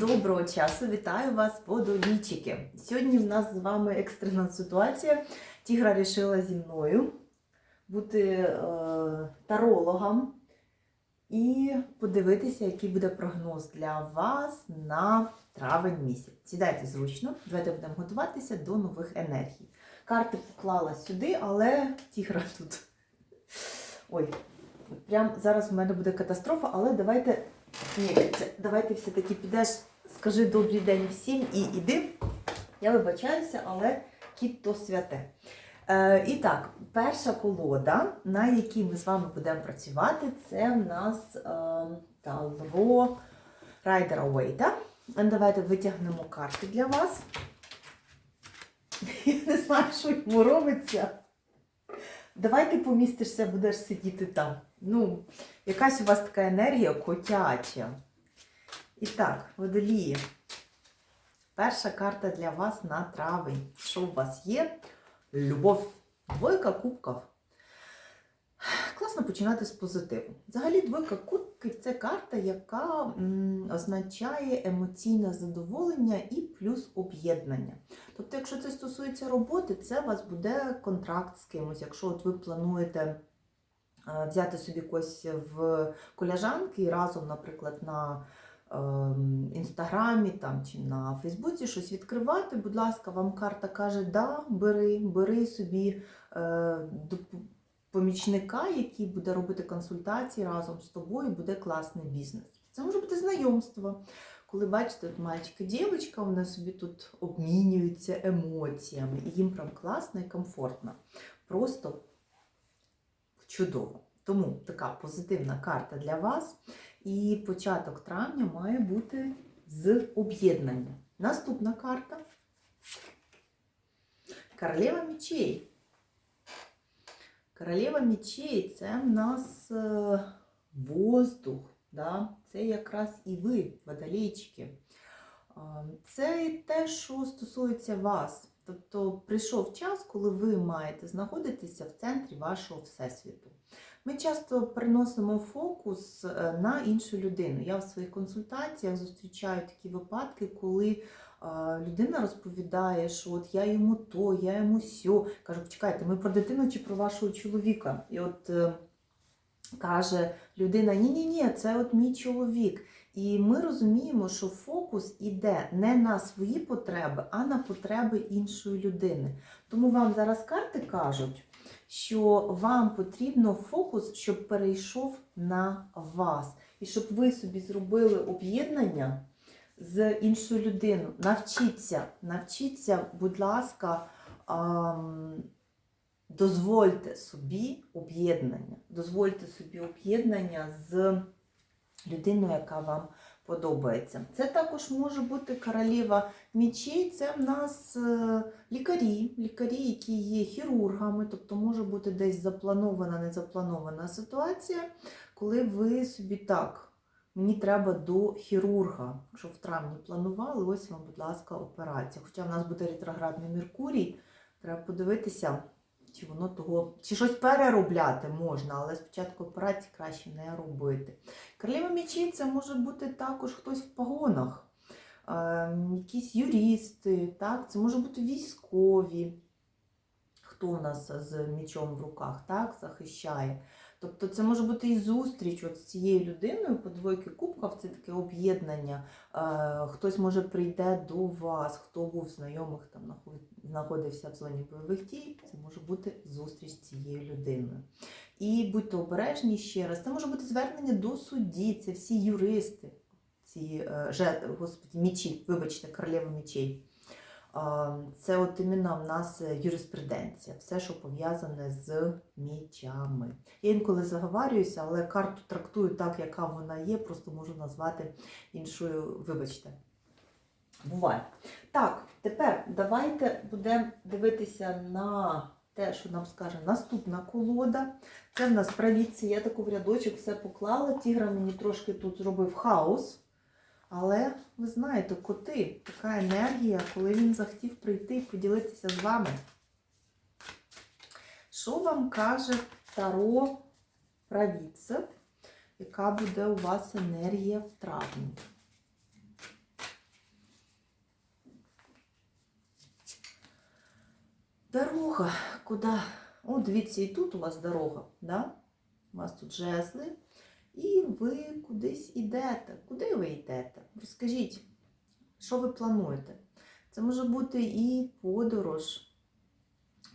Доброго часу, вітаю вас, водолійчики. Сьогодні в нас з вами екстрена ситуація. Тігра вирішила зі мною бути е, тарологом і подивитися, який буде прогноз для вас на травень місяць. Сідайте зручно, давайте будемо готуватися до нових енергій. Карти поклала сюди, але тігра тут. Ой, прям зараз в мене буде катастрофа, але давайте. Ні, це, давайте все-таки підеш, скажи добрий день всім і іди. Я вибачаюся, але кіт то святе. Е, і так, перша колода, на якій ми з вами будемо працювати, це в нас е, Таро Райдера Уейта. Давайте витягнемо карти для вас. Я не знаю, що йому робиться. Давай ти помістишся, будеш сидіти там. Ну, якась у вас така енергія котяча. І так, водолії. Перша карта для вас на травень. Що у вас є? Любов. Двойка кубків. Класно починати з позитиву. Взагалі, двойка кубків це карта, яка означає емоційне задоволення і плюс об'єднання. Тобто, якщо це стосується роботи, це у вас буде контракт з кимось. Якщо от ви плануєте е, взяти собі когось в коляжанки і разом, наприклад, на ем, інстаграмі там, чи на Фейсбуці щось відкривати, будь ласка, вам карта каже, да, бери, бери собі е, помічника, який буде робити консультації разом з тобою, буде класний бізнес. Це може бути знайомство. Коли бачите, от мальчик і дівчинка, вони собі тут обмінюються емоціями, і їм прям класно і комфортно. Просто чудово. Тому така позитивна карта для вас. І початок травня має бути з об'єднання. Наступна карта. Королева мечей. Королева мечей це в нас е, воздух. Да? Це якраз і ви, водолійчики. Це і те, що стосується вас. Тобто прийшов час, коли ви маєте знаходитися в центрі вашого всесвіту. Ми часто переносимо фокус е, на іншу людину. Я в своїх консультаціях зустрічаю такі випадки, коли е, людина розповідає, що от я йому то, я йому сьо. Кажу, почекайте, ми про дитину чи про вашого чоловіка? І от е, каже людина: ні-ні, ні це от мій чоловік. І ми розуміємо, що фокус іде не на свої потреби, а на потреби іншої людини. Тому вам зараз карти кажуть, що вам потрібно фокус, щоб перейшов на вас. І щоб ви собі зробили об'єднання з іншою людиною. Навчіться, навчіться, будь ласка, дозвольте собі об'єднання. Дозвольте собі об'єднання з людиною, яка вам подобається. Це також може бути королева мічей, це в нас е, лікарі, лікарі, які є хірургами, тобто може бути десь запланована, незапланована ситуація, коли ви собі так. Мені треба до хірурга. Якщо в травні планували, ось вам, будь ласка, операція. Хоча в нас буде ретроградний Меркурій, треба подивитися, чи воно того, чи щось переробляти можна, але спочатку операції краще не робити. Королева мечей це може бути також хтось в погонах, е, якісь юристи, так? це може бути військові. Хто у нас з мечом в руках так, захищає. Тобто це може бути і зустріч от з цією людиною по двойки кубків, це таке об'єднання. Е, Хтось може прийде до вас, хто був знайомих, там знаходився в зоні бойових дій, це може бути зустріч з цією людиною. І будьте обережні ще раз. Це може бути звернення до судді, це всі юристи, ці е, господі, мічі, вибачте, королева мічей. Це от іменно в нас юриспруденція, все, що пов'язане з мічами. Я інколи заговарююся, але карту трактую так, яка вона є, просто можу назвати іншою, вибачте. Буває. Так, тепер давайте будемо дивитися на те, що нам скаже наступна колода. Це в нас правіці, я таку в рядочок все поклала. Тігра мені трошки тут зробив хаос. Але ви знаєте, коти, така енергія, коли він захотів прийти і поділитися з вами. Що вам каже Таро правіце, яка буде у вас енергія в травні? Дорога, куди? О, дивіться, і тут у вас дорога, да? у вас тут жезли. І ви кудись йдете. Куди ви йдете? Розкажіть, що ви плануєте? Це може бути і подорож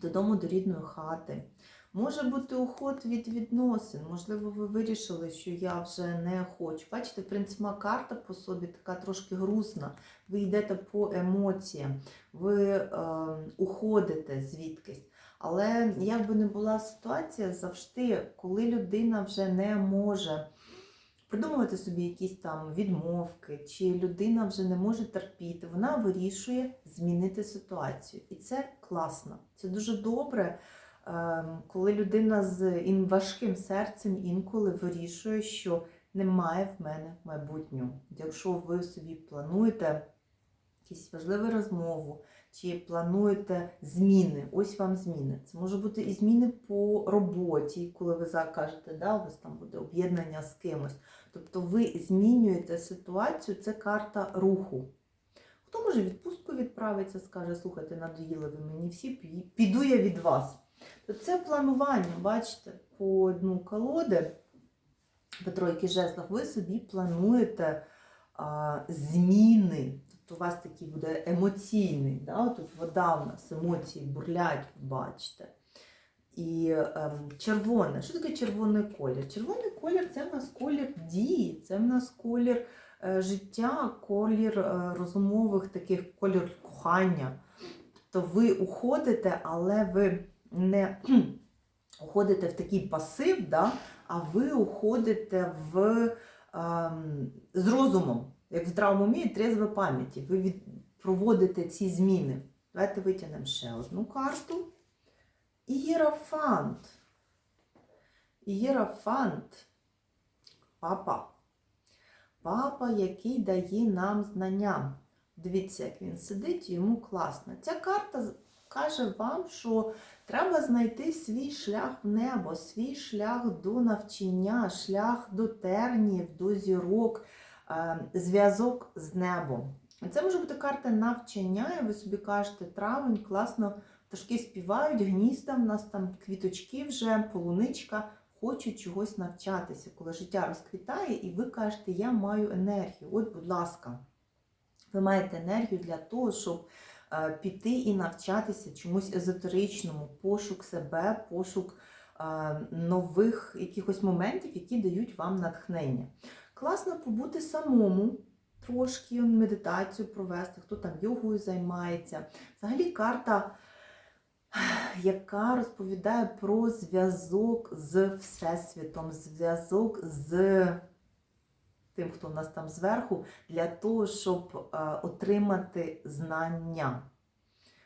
додому до рідної хати. Може бути уход від відносин. Можливо, ви вирішили, що я вже не хочу. Бачите, в принципі, карта по собі така трошки грустна. Ви йдете по емоціям, ви е, уходите звідкись. Але як би не була ситуація, завжди, коли людина вже не може придумувати собі якісь там відмовки, чи людина вже не може терпіти, вона вирішує змінити ситуацію. І це класно. Це дуже добре, ем, коли людина з важким серцем інколи вирішує, що немає в мене майбутнього. Якщо ви собі плануєте якусь важливу розмову, чи плануєте зміни, ось вам зміни. Це може бути і зміни по роботі, коли ви закажете, да, у вас там буде об'єднання з кимось. Тобто ви змінюєте ситуацію, це карта руху. Хто може відпустку відправиться, скаже, слухайте, надоїли ви мені всі, піду я від вас. Це планування, бачите, по дну колоди, по тройки жезлов, ви собі плануєте а, зміни. Тобто у вас такий буде емоційний, да? тут вода у нас, емоції бурлять, бачите. І ем, червоне. Що таке червоний колір? Червоний колір це в нас колір дії, це в нас колір е, життя, колір е, розумових таких колір кохання. Тобто ви уходите, але ви не уходите в такий пасив, да? а ви уходите в, ем, з розумом, як в умі і пам'яті. Ви від, проводите ці зміни. Давайте витягнемо ще одну карту. Ієрофант. Ієрофант. Папа. Папа, який дає нам знання. Дивіться, як він сидить, йому класно. Ця карта каже вам, що треба знайти свій шлях в небо, свій шлях до навчання, шлях до тернів, до зірок, зв'язок з небом. Це може бути карта навчання, і ви собі кажете, травень, класно, пташки співають, гнізда, в нас там квіточки вже, полуничка, хочуть чогось навчатися, коли життя розквітає, і ви кажете, я маю енергію. От, будь ласка, ви маєте енергію для того, щоб е, піти і навчатися чомусь езотеричному, пошук себе, пошук е, нових якихось моментів, які дають вам натхнення. Класно побути самому, трошки медитацію провести, хто там йогою займається. Взагалі карта, яка розповідає про зв'язок з Всесвітом, зв'язок з тим, хто в нас там зверху, для того, щоб е, отримати знання.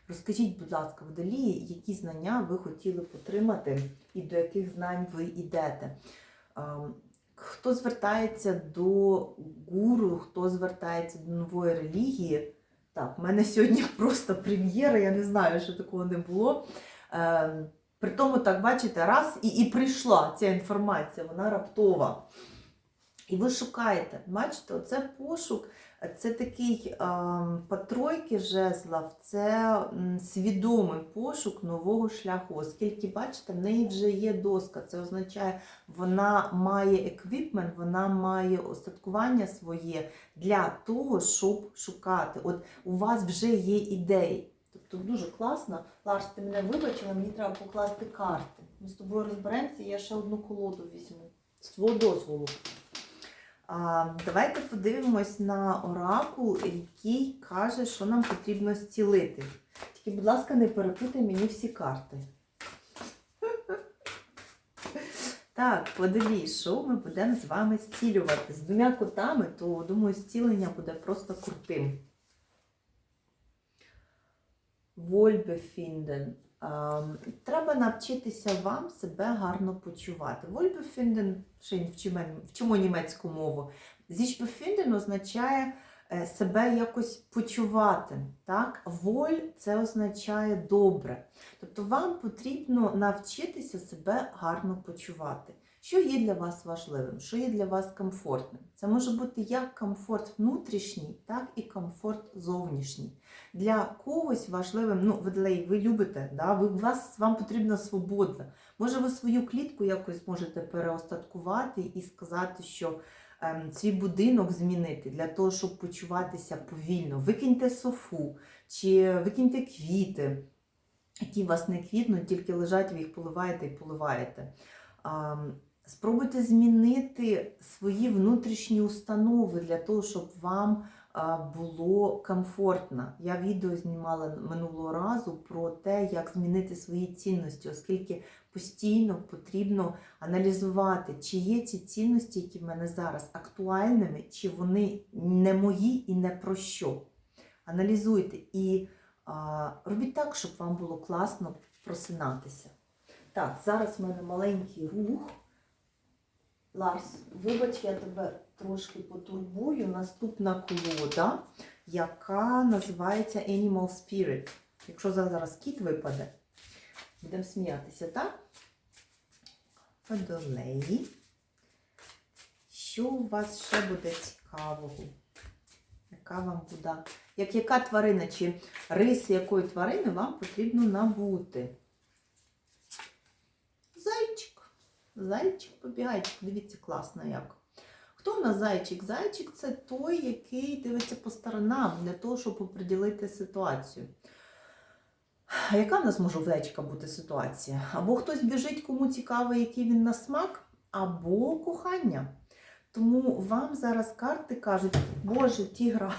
Розкажіть, будь ласка, водолії, які знання ви хотіли б отримати і до яких знань ви йдете. Хто звертається до гуру, хто звертається до нової релігії. Так, в мене сьогодні просто прем'єра, я не знаю, що такого не було. Е, При тому, так бачите, раз і, і прийшла ця інформація, вона раптова. І ви шукаєте, бачите, оце пошук, це такий ем, по тройки жезлов, це свідомий пошук нового шляху. Оскільки, бачите, в неї вже є доска. Це означає, вона має еквіпмент, вона має остаткування своє для того, щоб шукати. От у вас вже є ідеї. Тобто дуже класно. Ларс, ти мене вибачила, мені треба покласти карти. Ми з тобою розберемося, я ще одну колоду візьму. З твого дозволу. Давайте подивимось на оракул, який каже, що нам потрібно зцілити. Тільки, будь ласка, не перепутай мені всі карти. Так, подиві, що ми будемо з вами зцілювати. З двома котами, то думаю, зцілення буде просто крутим. Вольбефінден. Ем, Треба навчитися вам себе гарно почувати. Вольбефінден, чому німецьку мову. Зічбефінден означає е, себе якось почувати. Так? Воль це означає добре. Тобто вам потрібно навчитися себе гарно почувати. Що є для вас важливим, що є для вас комфортним? Це може бути як комфорт внутрішній, так і комфорт зовнішній. Для когось важливим, ну, водолей, ви любите, да? ви, вас, вам потрібна свобода. Може, ви свою клітку якось можете переостаткувати і сказати, що ем, свій будинок змінити для того, щоб почуватися повільно. Викиньте софу чи викиньте квіти, які у вас не квітнуть, тільки лежать, ви їх поливаєте і поливаєте. Ам, Спробуйте змінити свої внутрішні установи для того, щоб вам було комфортно. Я відео знімала минулого разу про те, як змінити свої цінності, оскільки постійно потрібно аналізувати, чи є ці цінності, які в мене зараз актуальними, чи вони не мої і не про що. Аналізуйте і а, робіть так, щоб вам було класно просинатися. Так, зараз в мене маленький рух. Ларс, вибач, я тебе трошки потурбую. Наступна колода, яка називається Animal Spirit. Якщо зараз кіт випаде, будемо сміятися, так? Водолеї. Що у вас ще буде цікавого? Яка вам буде? Як яка тварина чи риси якої тварини вам потрібно набути? Зайчик. Зайчик, побігайчик, дивіться, класно як. Хто в нас зайчик? Зайчик це той, який дивиться по сторонам для того, щоб оприділити ситуацію. А Яка в нас може в зайчика бути ситуація? Або хтось біжить, кому цікаво, який він на смак, або кохання. Тому вам зараз карти кажуть, Боже, тігра,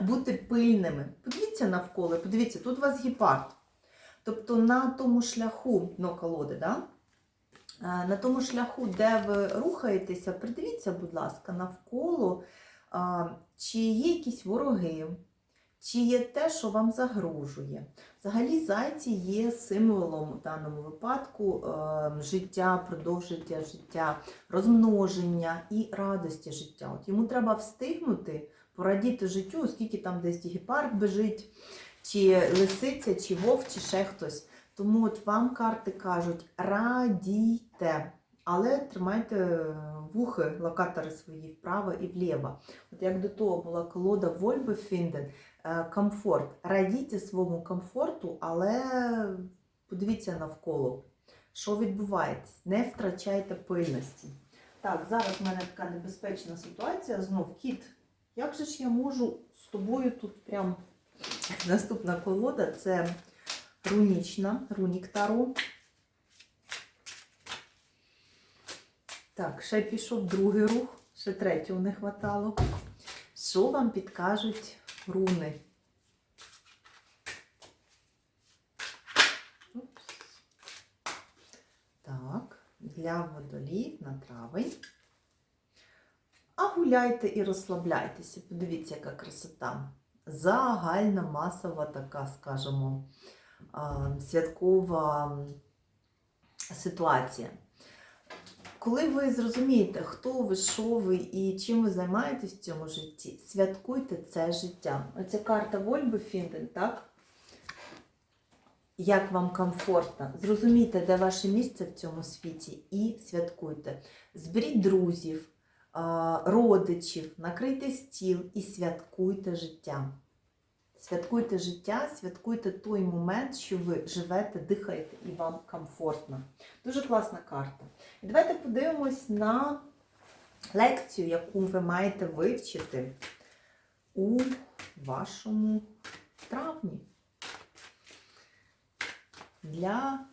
бути пильними. Подивіться навколо, подивіться, тут у вас гепард. Тобто на тому шляху, ну, колоди, да? Е, на тому шляху, де ви рухаєтеся, придивіться, будь ласка, навколо, чи є якісь вороги, чи є те, що вам загрожує. Взагалі, зайці є символом в даному випадку е, життя, продовження життя, розмноження і радості життя. От йому треба встигнути порадіти життю, оскільки там десь гепард біжить, чи лисиця, чи вовк, чи ще хтось. Тому от вам карти кажуть радійте, але тримайте вухи, локатори свої вправо і вліво. От як до того була колода Вольби Фінден, е, комфорт. Радійте своєму комфорту, але подивіться навколо, що відбувається. Не втрачайте пильності. Так, зараз в мене така небезпечна ситуація. Знов кіт. Як же ж я можу з тобою тут прям наступна колода це рунічна, рунік Таро. Так, ще пішов другий рух, ще третього не хватало. Що вам підкажуть руни? Так, для водолів на травень. А гуляйте і розслабляйтеся. Подивіться, яка красота. Загальна масова така, скажімо, святкова ситуація. Коли ви зрозумієте, хто ви, що ви і чим ви займаєтесь в цьому житті, святкуйте це життя. Оця карта Вольби Фінден, так? Як вам комфортно. Зрозумійте, де ваше місце в цьому світі, і святкуйте. Зберіть друзів, родичів, накрийте стіл і святкуйте життя. Святкуйте життя, святкуйте той момент, що ви живете, дихаєте і вам комфортно. Дуже класна карта. І давайте подивимось на лекцію, яку ви маєте вивчити у вашому травні. Для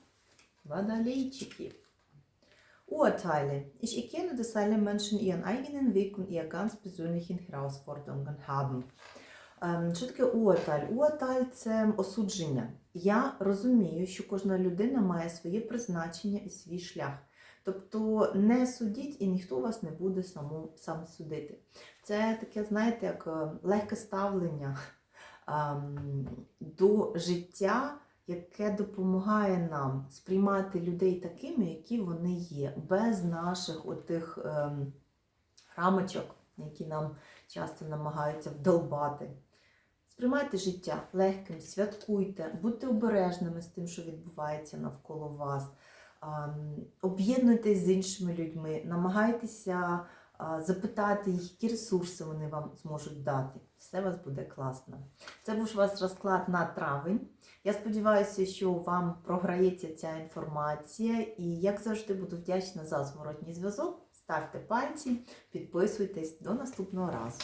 водолейчиків. Urteile. Ich erkenne, dass alle Menschen ihren eigenen Weg und ihre ganz persönlichen Herausforderungen haben. Ем, Що таке уаталь? Уаталь це осудження. Я розумію, що кожна людина має своє призначення і свій шлях. Тобто не судіть і ніхто вас не буде само, сам судити. Це таке, знаєте, як е, легке ставлення ем, до життя, яке допомагає нам сприймати людей такими, які вони є, без наших отих ем, рамочок, які нам часто намагаються вдолбати. Сприймайте життя легким, святкуйте, будьте обережними з тим, що відбувається навколо вас. об'єднуйтесь з іншими людьми, намагайтеся запитати їх, які ресурси вони вам зможуть дати. Все у вас буде класно. Це був ваш розклад на травень. Я сподіваюся, що вам програється ця інформація, і як завжди буду вдячна за зворотній зв'язок. Ставте пальці, підписуйтесь до наступного разу.